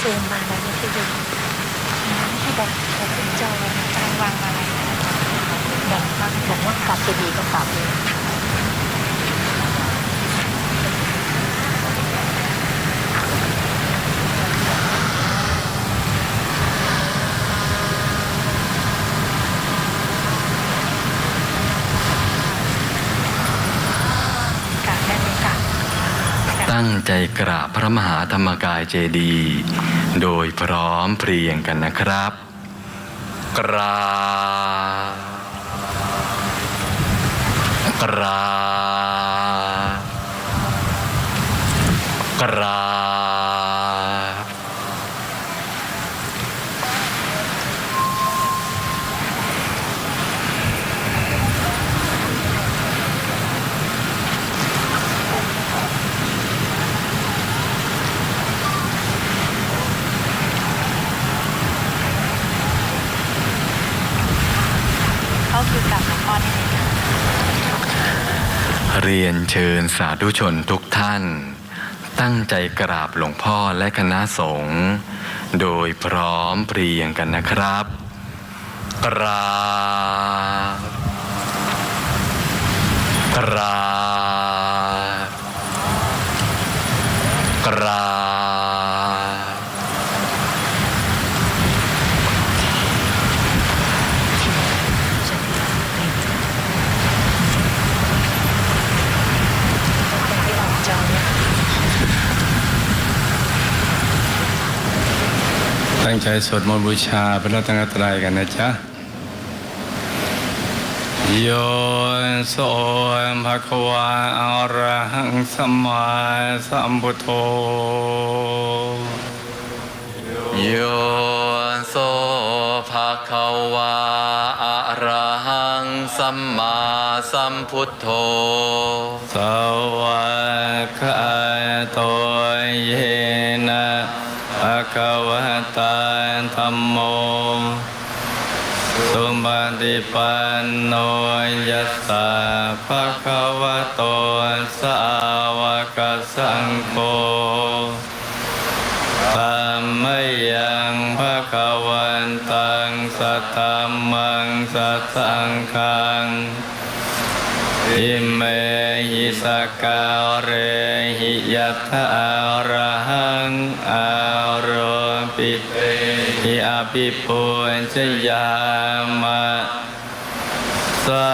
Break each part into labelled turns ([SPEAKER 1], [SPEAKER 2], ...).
[SPEAKER 1] ซูมมาแล้วนี่คือดูไม่ให้บอกบอกเป็นจอะการวางอะไรบอกว่าบอกว่ากลับจะดีก็กลับเลย กลับได้ไหมกลับ
[SPEAKER 2] ตั้งใจกราบพระมหาธรรมกายเจดีย์โดยพร้อมเพรียงกันนะครับ กราบกราบกราบ
[SPEAKER 1] เขาคือกลับหลวงพ่อได้ไหมคะ
[SPEAKER 2] เรียนเชิญสาธุชนทุกท่าน ตั้งใจกราบหลวงพ่อและคณะสงฆ์โดยพร้อมเพรียงกันนะครับกราบกราบกราบ
[SPEAKER 1] ไม่ออกจอเนี่ย
[SPEAKER 3] ตั้งใจสวดมนต์บูชาพระรัตนตรัยกันนะจ๊ะ โยนโสภะควาอะระหังสัมมาสัมพุทโธ
[SPEAKER 2] โยนโสภะควาอะระหังสัมมาสัมพุทโธ
[SPEAKER 3] สวาก ปันโนยัสสะภะคะวะโตสาวกสังโฆธัมมยังภะคะวันตังสัทธัมมังสัทธังคังอิเมหิสกาเรหิยัตถาระหังอาโรปิเตหิอภิปุญชยามะ สา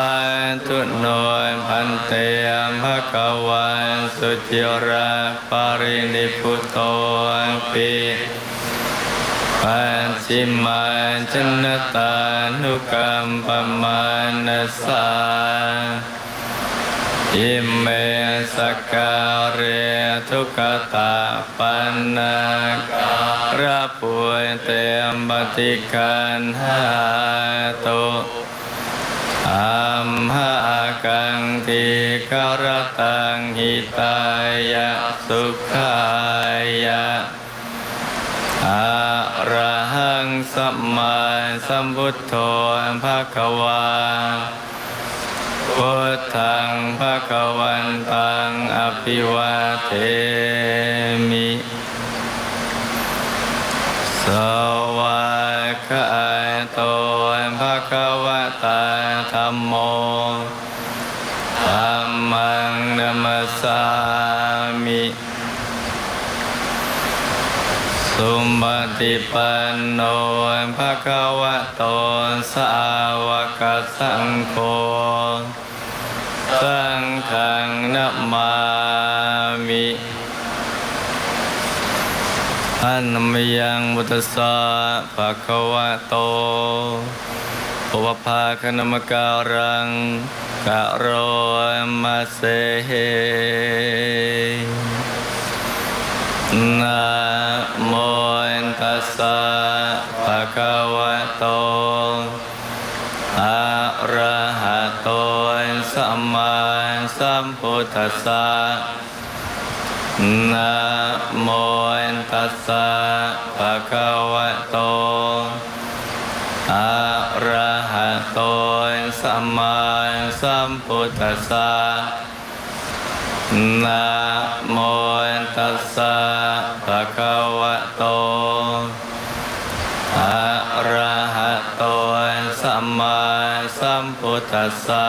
[SPEAKER 3] ธุโนยพันเตภะคะวันสุจิระปารินิพุตโตปิปัญชิมาชนตานุกรรมปมานัสสาอิเมสการเรทุกตาปันนาการะปุยเตมปฏิกันหาตุ อัมหากังติกรตังหิตายะสุขายะอะระหังสัมมาสัมพุทโธภะคะวาพุทธังภะคะวันตังอภิวาเทมิส มโมธัมมังนัมสสามิสุปฏิปันโนภะคะวะโตสาวกสังโฆสังฆังนัมมามิอันนมยังบุตสะภะคะวะโต ภวภาคณมการังกะโรมาเสนะโมตัสสะภะคะวะโตอะระหะโตสัมมาสัมพุทธัสสะนะโมตัสสะภะคะวะโต อะระหะ โตสัมมาสัมพุทธัสสะนะโมตัสสะภะคะวะโตอะระหะโตสัมมาสัมพุทธัสสะ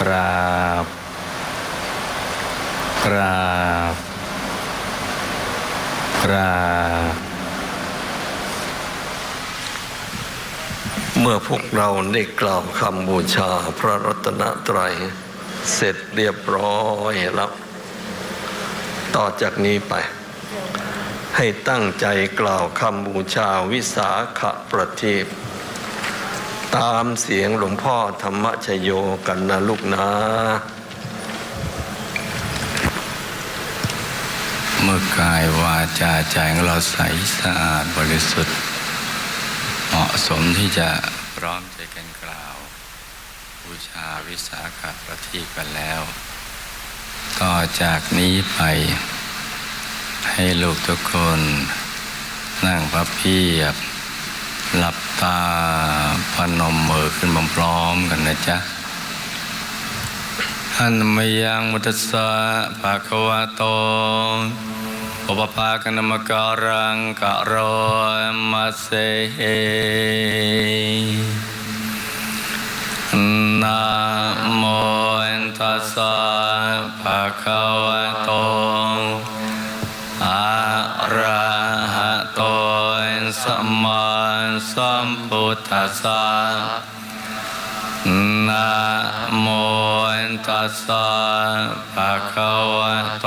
[SPEAKER 3] กราบกราบกราบ
[SPEAKER 4] เมื่อพวกเราได้กล่าวคำบูชาพระรัตนตรัย เสร็จเรียบร้อยแล้ว ต่อจากนี้ไป ให้ตั้งใจกล่าวคำบูชาวิสาขประทีปตามเสียงหลวงพ่อธรรมชโยกันนะลูกนะ
[SPEAKER 3] เมื่อกายวาจาใจของเราใสสะอาดบริสุทธิ์ สมที่จะพร้อมใจกันกล่าวบูชาวิสาขประทีปกันแล้ว ต่อจากนี้ไป ให้ลูกทุกคน นั่งพับเพียบ หลับตาพนมมือขึ้นพร้อมกันนะจ๊ะหันมยังมุตสะภะควะโต อุปภาคณมการังกะโรมาเซนะโมตัสสะภะคะวะโตอะระหะโตสัมมาสัมพุทธัสสะนะโมตัสสะภะคะวะโต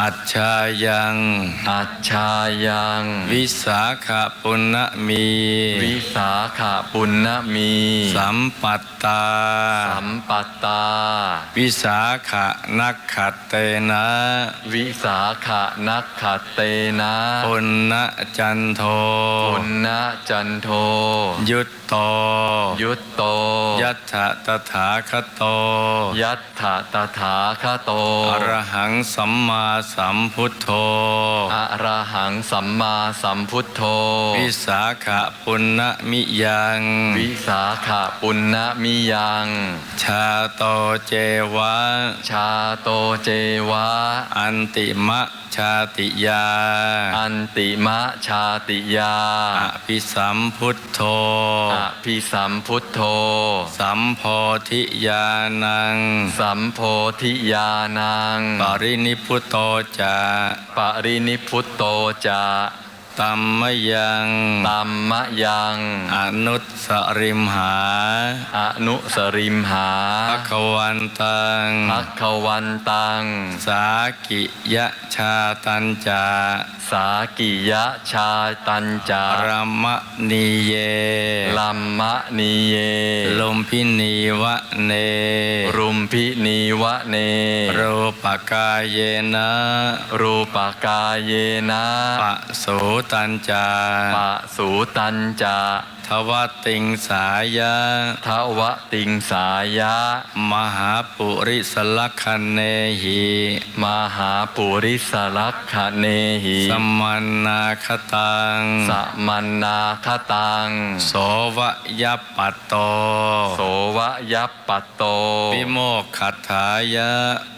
[SPEAKER 3] อัจฉายัง
[SPEAKER 2] อัจฉายัง
[SPEAKER 3] วิสาขปุณณมี
[SPEAKER 2] วิสาขปุณณมี
[SPEAKER 3] สัมปัตตา
[SPEAKER 2] สัมปัตตา
[SPEAKER 3] วิสาขนักขัตเตนะ
[SPEAKER 2] วิสาขานักขัตเตนะ
[SPEAKER 3] ปุณณจันโท
[SPEAKER 2] ปุณณจันโท
[SPEAKER 3] ยุตโต
[SPEAKER 2] ยุตโต
[SPEAKER 3] ยัตถะตถาคโต
[SPEAKER 2] ยัตถะตถาคโต
[SPEAKER 3] อรหังสัมมาสัมพุทโธ
[SPEAKER 2] อะระหังสัมมาสัมพุทโธ
[SPEAKER 3] วิสาขปุณณมิยัง
[SPEAKER 2] วิสาขาปุณณมิยัง
[SPEAKER 3] ชาโตเจวะ
[SPEAKER 2] ชาโตเจวะ
[SPEAKER 3] อันติมะชาติยา
[SPEAKER 2] อันติมะชาติยา
[SPEAKER 3] อภิสัมพุทโธ
[SPEAKER 2] อภิสัมพุทโธ
[SPEAKER 3] สัมโพธิญาณัง
[SPEAKER 2] สัมโพธิญาณัง
[SPEAKER 3] ปรินิพุตโตจะ
[SPEAKER 2] ปรินิพุตโตจะ
[SPEAKER 3] ตัมมยัง
[SPEAKER 2] ตัมมะยัง
[SPEAKER 3] อนุสสริมหา
[SPEAKER 2] อนุสริมหา
[SPEAKER 3] ภควันตัง
[SPEAKER 2] พักขวันตัง
[SPEAKER 3] สากิยะชาตัญจา
[SPEAKER 2] สากิยะชาตัญจาร
[SPEAKER 3] มณีเย
[SPEAKER 2] ลัมมะนีเย
[SPEAKER 3] ลมพินีวะเน
[SPEAKER 2] รุมพินีวะเน
[SPEAKER 3] รูปกายเยนะ
[SPEAKER 2] รูปกายเยนะ
[SPEAKER 3] ปะโสตัญจา
[SPEAKER 2] ปะสูตัญจะ
[SPEAKER 3] ทวติงสายะ
[SPEAKER 2] ทวติงสายะ
[SPEAKER 3] มหาปุริสลักขเนหิ
[SPEAKER 2] มหาปุริสลักขเนหิ
[SPEAKER 3] สมันนาคตัง
[SPEAKER 2] สมันนาคตัง
[SPEAKER 3] โสวะยัปปัตโต
[SPEAKER 2] โสวะยัปปัตโต
[SPEAKER 3] วิโมกขัตถายะ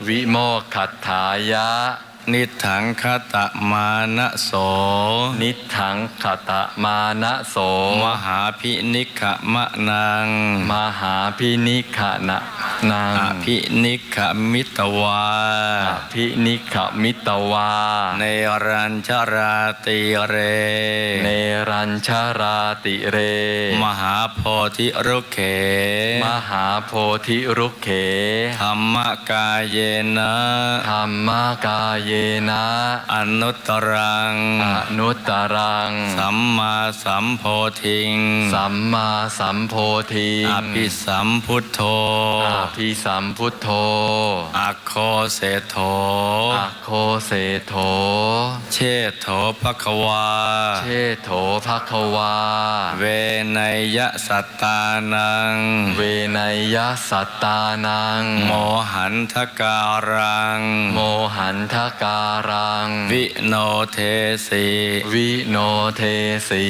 [SPEAKER 2] วิโมกขัตถายะ
[SPEAKER 3] นิถังคตะมานะโส
[SPEAKER 2] นิถังขตะมานะโส
[SPEAKER 3] มหาพินิขมะนัง
[SPEAKER 2] มหาพินิขนะนาง
[SPEAKER 3] อภินิขมิตวา
[SPEAKER 2] อภินิขมิตวา
[SPEAKER 3] ในรัญชราติเร
[SPEAKER 2] เนรัญชาราติเร
[SPEAKER 3] มหาโพธิรุเข
[SPEAKER 2] มหาโพธิรุกเข
[SPEAKER 3] ธรรมกายเยนะ
[SPEAKER 2] ธรรมกายเยนะ
[SPEAKER 3] อนุตตรัง
[SPEAKER 2] อนุตตรัง
[SPEAKER 3] สัมมาสัมโพธิง
[SPEAKER 2] สัมมาสัมโพธิ
[SPEAKER 3] อภิสัมพุทโธ
[SPEAKER 2] อภิสัมพุทโธ
[SPEAKER 3] อัคโคเสโธ
[SPEAKER 2] อะโคเสโถ
[SPEAKER 3] เชษโธภควา
[SPEAKER 2] เชโถภควา
[SPEAKER 3] เวนยสัตตานัง
[SPEAKER 2] เวนยสัตตานัง
[SPEAKER 3] โมหันทการัง
[SPEAKER 2] โมหันทการัง
[SPEAKER 3] วิโนเทสี
[SPEAKER 2] วิโนเทสี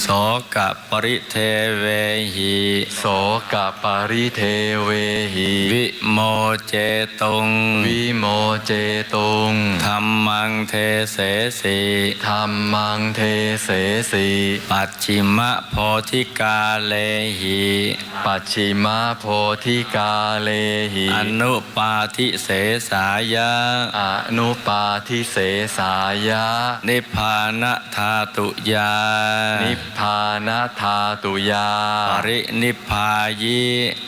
[SPEAKER 3] โสกปริเทเวหิ
[SPEAKER 2] โสกปริเทเวหิ
[SPEAKER 3] วิโมเจตุง
[SPEAKER 2] วิโมเจตุง
[SPEAKER 3] ธรรมังเทเสสี
[SPEAKER 2] ธรรมังเทเสสี
[SPEAKER 3] ปัจฉิมโพธิกาเลหิ
[SPEAKER 2] ปัจฉิมโพธิกาเลหิ
[SPEAKER 3] อนุปาทิเสสายะ
[SPEAKER 2] อนุปาทิเสสายะ
[SPEAKER 3] นิพพานะธาตุยา
[SPEAKER 2] นิพพานะธาตุยา
[SPEAKER 3] ปรินิพพายิ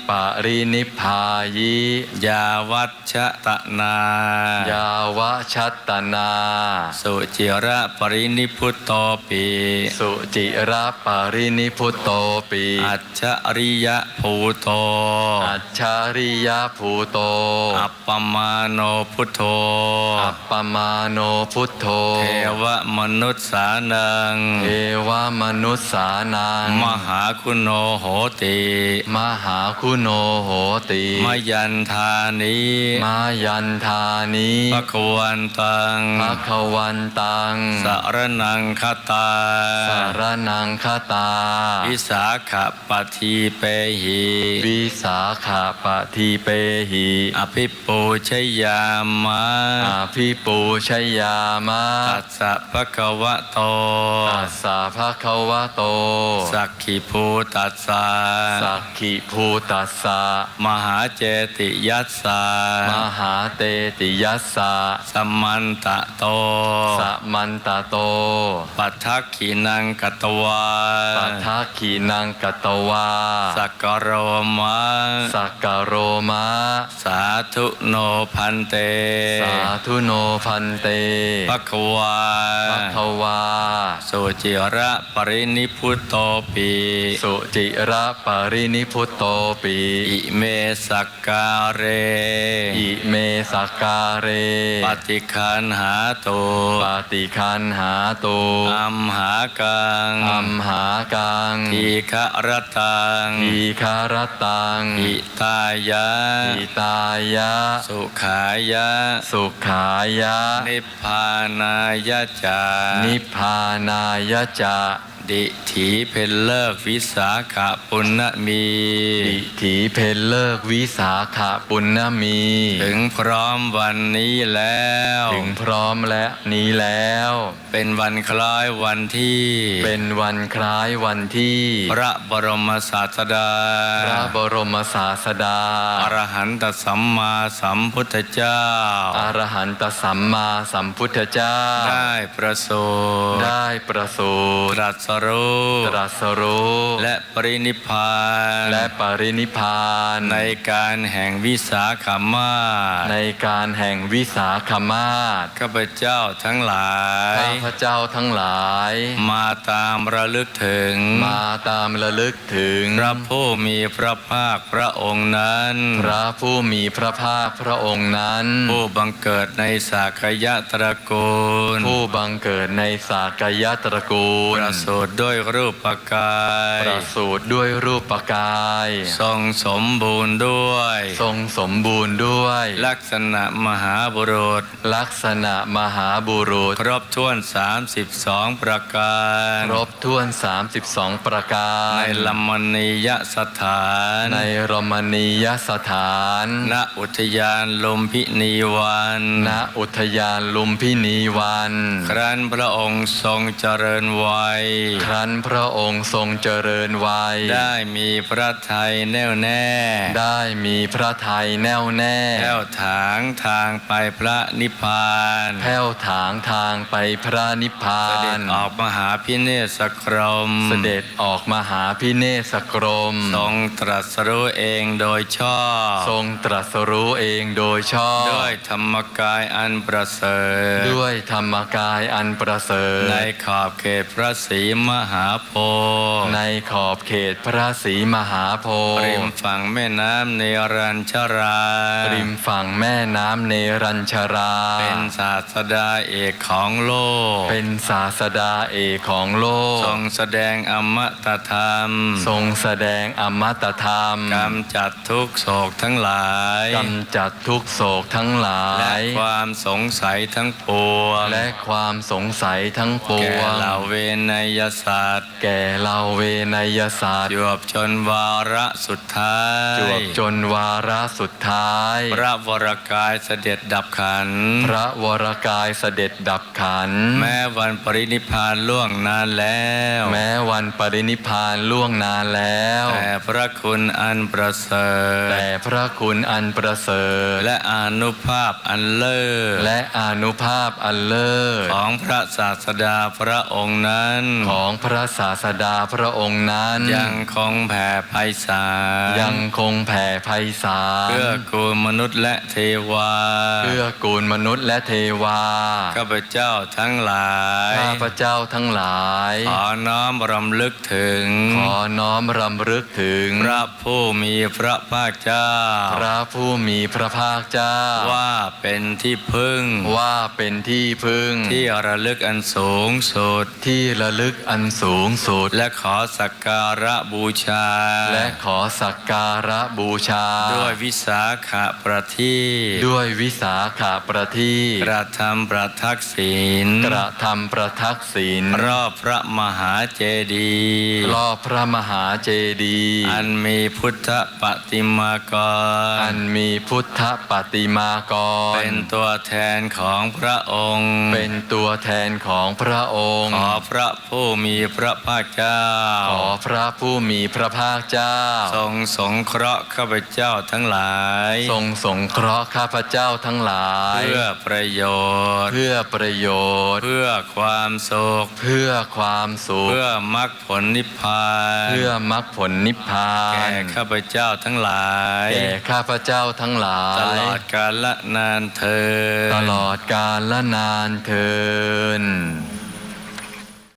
[SPEAKER 2] ปรินิพพายิ
[SPEAKER 3] ยาวัชตนา
[SPEAKER 2] ยาวชัตตนา
[SPEAKER 3] สุจิระปรินิพุตโตปี
[SPEAKER 2] สุจิระปรินิพุตโตปี
[SPEAKER 3] อัจฉริยะภูโต
[SPEAKER 2] อัจฉริยภูโต
[SPEAKER 3] อัปปมาโนพุทโธ
[SPEAKER 2] อัปปมาโนพุทโธ
[SPEAKER 3] เทวมนุษย์สานัง
[SPEAKER 2] เทวมนุษสานัง
[SPEAKER 3] มหาคุณโนโหติ
[SPEAKER 2] มหาคุณโนโหติ
[SPEAKER 3] มยันธานิ
[SPEAKER 2] มายันธานิ
[SPEAKER 3] ภควันตัง
[SPEAKER 2] ภะคะวันตัง
[SPEAKER 3] สารนังคตา
[SPEAKER 2] สารนังคตา
[SPEAKER 3] วิสาขปทีเปหิ
[SPEAKER 2] วิสาขาปฏิเปหิ
[SPEAKER 3] อภิปูชยามะ
[SPEAKER 2] อาภิปูชยามะ
[SPEAKER 3] ตัสสะภะคะวะโต
[SPEAKER 2] ตัสสะภะคะวะโต
[SPEAKER 3] สักขิภูตัสสะ
[SPEAKER 2] สักขิภูตัสสะ
[SPEAKER 3] มหาเจติยัสสะ
[SPEAKER 2] มหาเตติยัสสะ
[SPEAKER 3] สมมันตะโต
[SPEAKER 2] สัมมันตโต
[SPEAKER 3] ปัททักขินังกตวา
[SPEAKER 2] ปัทาขีนังกตวา
[SPEAKER 3] สักกะโรมะ
[SPEAKER 2] สักกะโรมะ
[SPEAKER 3] สาธุโนพันเต
[SPEAKER 2] สาธุโนพันเต
[SPEAKER 3] ภะคะวา
[SPEAKER 2] ภะคะวา
[SPEAKER 3] สุจิระปรินิพุตโตปี
[SPEAKER 2] สุจิระปรินิพุตโตปี
[SPEAKER 3] อิเมสักการเร
[SPEAKER 2] อิเมสักการเร
[SPEAKER 3] ปฏิคันหาโต
[SPEAKER 2] ปฏิคันหาตุ
[SPEAKER 3] อัมหากัง
[SPEAKER 2] อัมหากัง
[SPEAKER 3] ทีฆรตัง
[SPEAKER 2] ทีคารตัง
[SPEAKER 3] อิตายะ
[SPEAKER 2] อิตายะ
[SPEAKER 3] สุขายะ
[SPEAKER 2] สุขายะ
[SPEAKER 3] นิพพานายะจา
[SPEAKER 2] นิพพานายะจะ
[SPEAKER 3] ดิถีเพนเลิกวิสาขปุณณมี
[SPEAKER 2] ดิถีเพนเลิกวิสาขปุณณมี
[SPEAKER 3] ถึงพร้อมวันนี้แล้ว
[SPEAKER 2] ถึงพร้อมและนี้แล้ว
[SPEAKER 3] เป็นวันคล้ายวันที่
[SPEAKER 2] เป็นวันคล้ายวันที่
[SPEAKER 3] พระบรมศาสดา
[SPEAKER 2] พระบรมศาสดา
[SPEAKER 3] อรหันตสัมมาสัมพุทธเจ้า
[SPEAKER 2] อรหันตสัมมาสัมพุทธเจ้า
[SPEAKER 3] ได้ประสูติ
[SPEAKER 2] ได้ประสู
[SPEAKER 3] ต
[SPEAKER 2] ติ
[SPEAKER 3] รัสรู้
[SPEAKER 2] ตรัสรู้
[SPEAKER 3] และปรินิพพาน
[SPEAKER 2] และปรินิพพาน
[SPEAKER 3] ในการแห่งวิสาขามาศ
[SPEAKER 2] ในการแห่งวิสาขมาศ
[SPEAKER 3] ข้าพเจ้าทั้งหลาย
[SPEAKER 2] ข้าพเจ้าทั้งหลาย
[SPEAKER 3] มาตามระลึกถึง
[SPEAKER 2] มาตามระลึกถึง
[SPEAKER 3] พระผู้มีพระภาคพระองค์นั้น
[SPEAKER 2] พระผู้มีพระภาคพระองค์นั้น
[SPEAKER 3] ผู้บังเกิดในสากยะตระกูล
[SPEAKER 2] ผู้บังเกิดในสากยตระกูล
[SPEAKER 3] ประสูติด้วยรูปกาย
[SPEAKER 2] ประสูติด้วยรูปกาย
[SPEAKER 3] ทรงสมบูรณ์ด้วย
[SPEAKER 2] ทรงสมบูรณ์ด้วย
[SPEAKER 3] ลักษณะมหาบุรุษ
[SPEAKER 2] ลักษณะมหาบุรุษ
[SPEAKER 3] ครบถ้วน 32 ประการ
[SPEAKER 2] ครบถ้วน 32 ประกา
[SPEAKER 3] ใน
[SPEAKER 2] ร
[SPEAKER 3] ลมณียสถาน
[SPEAKER 2] ในรมณียสถาน
[SPEAKER 3] ณอุทยานลุมพินีวัน
[SPEAKER 2] ณอุทยานลุมพินีวัน
[SPEAKER 3] ครั้นพระองค์ทรงเจริญวัย
[SPEAKER 2] ครั้นพระองค์ทรงเจริญวัย
[SPEAKER 3] ได้มีพระทัยแน่วแน่
[SPEAKER 2] ได้มีพระทัยแน่วแน่
[SPEAKER 3] แก้วถางทางไปพระนิพพาน
[SPEAKER 2] แผ้วถางทางไปพระนิพพา
[SPEAKER 3] เสด็จ
[SPEAKER 2] น
[SPEAKER 3] ออกมหาพิเนศกรม
[SPEAKER 2] เสด็จออกมาหาพิเนศกรม
[SPEAKER 3] ทรงตรัสรู้เองโดยชอบ
[SPEAKER 2] ทรงตรัสรู้เองโดยชอบ
[SPEAKER 3] ด้วยธรรมกายอันประเสริฐ
[SPEAKER 2] ด้วยธรรมกายอันประเสริฐ
[SPEAKER 3] ในขอบเขตพระศรีมหาโพธิ์
[SPEAKER 2] ในขอบเขตพระศรีมหาโพธิ์
[SPEAKER 3] ริมฝั่งแม่น้ำเนรัญชรา
[SPEAKER 2] ริมฝั่งแม่น้ำเนรัญชรา
[SPEAKER 3] เป็นศาสดาเอกของโลก
[SPEAKER 2] เป็นศาสดาเอกของโลก
[SPEAKER 3] ทรงแสดงอมตะธรรม
[SPEAKER 2] ทรงแสดงอมตะธรรม
[SPEAKER 3] กำจัดทุกโศกทั้งหลาย
[SPEAKER 2] กำจัดทุกโศกทั้งหลา
[SPEAKER 3] และ
[SPEAKER 2] ย
[SPEAKER 3] ความสงสัยทั้งปวง
[SPEAKER 2] และความสงสัยทั้งป
[SPEAKER 3] แก่
[SPEAKER 2] วง
[SPEAKER 3] เหล่าเวนยศาสตร์
[SPEAKER 2] แก่เราเวนยศาสตร์
[SPEAKER 3] จวบจนวาระสุดท้าย
[SPEAKER 2] จวบจนวาระสุดท้าย
[SPEAKER 3] พระวรกายเสด็จดับขันธ์
[SPEAKER 2] พระวรกายเสด็จดับขันธ์
[SPEAKER 3] แม้วันปรินิพพานล่วงนานแล้ว
[SPEAKER 2] แม้วันปรินิพพานล่วงนานแล้ว
[SPEAKER 3] แต่พระคุณอันประเสริฐ
[SPEAKER 2] แต่พระคุณอันประเสริฐ
[SPEAKER 3] และอานุภาพอันเลิศ
[SPEAKER 2] และอานุภาพอันเลิศ
[SPEAKER 3] ของพระศาสดาพระองค์นั้น
[SPEAKER 2] ของพระศาสดาพระองค์นั้น
[SPEAKER 3] ยังคงแผ่ไพศาล
[SPEAKER 2] ยังคงแผ่ไพศาล
[SPEAKER 3] เพื่อกูลมนุษย์และเทวา
[SPEAKER 2] เพื่อกูลมนุษย์และเทวา
[SPEAKER 3] ข้าพเจ้าทั้งหลาย
[SPEAKER 2] ข้าพเจ้าทั้งหลาย
[SPEAKER 3] ขอน้อมรำลึกถึง
[SPEAKER 2] ขอน้อมรำลึกถึง
[SPEAKER 3] พระผู้มีพระภาคเจ้า
[SPEAKER 2] พระผู้มีพระภาคเจ้า
[SPEAKER 3] ว่าเป็นที่พึ่ง
[SPEAKER 2] ว่าเป็นที่พึ่ง
[SPEAKER 3] ที่ระลึกอันสูงสุด
[SPEAKER 2] ที่ระลึกอันสูงสุด
[SPEAKER 3] และขอสักการะบูชา
[SPEAKER 2] และขอสักการะบูชา
[SPEAKER 3] ด้วยวิสาขะประทีป
[SPEAKER 2] ด้วยวิสาขาประทีป
[SPEAKER 3] กระทำประทักษิณ
[SPEAKER 2] กระทำประทักษิณ
[SPEAKER 3] รอบพระมหาเจดีย์
[SPEAKER 2] รอบพระมหาเจดีย์
[SPEAKER 3] อันมีพุทธปฏิมากร
[SPEAKER 2] อันมีพุทธปฏิมากร
[SPEAKER 3] เป็นตัวแทนของพระองค์
[SPEAKER 2] เป็นตัวแทนของพระองค์
[SPEAKER 3] ขอพระผู้มีพระภาคเจ้า
[SPEAKER 2] ขอพระผู้มีพระภาคเจ้า
[SPEAKER 3] ทรงสงเคราะห์ข้าพเจ้าทั้งหลาย
[SPEAKER 2] ทรงสงเคราะห์ข้าพเจ้าทั้งหลาย
[SPEAKER 3] เพื่อประโยชน์
[SPEAKER 2] เพื่อประโยชน์
[SPEAKER 3] เพื่อความสุข
[SPEAKER 2] เพื่อความสุข
[SPEAKER 3] เพื่อมรรคผลนิพพาน
[SPEAKER 2] เพื่อมรรคผลนิพพา
[SPEAKER 3] แก่
[SPEAKER 2] น
[SPEAKER 3] ข้าพเจ้าทั้งหลาย
[SPEAKER 2] แก่ข้าพเจ้าทั้งหลาย
[SPEAKER 3] ตลอดกาลละนานเธอญ
[SPEAKER 2] ตลอดกาลละนานเทิน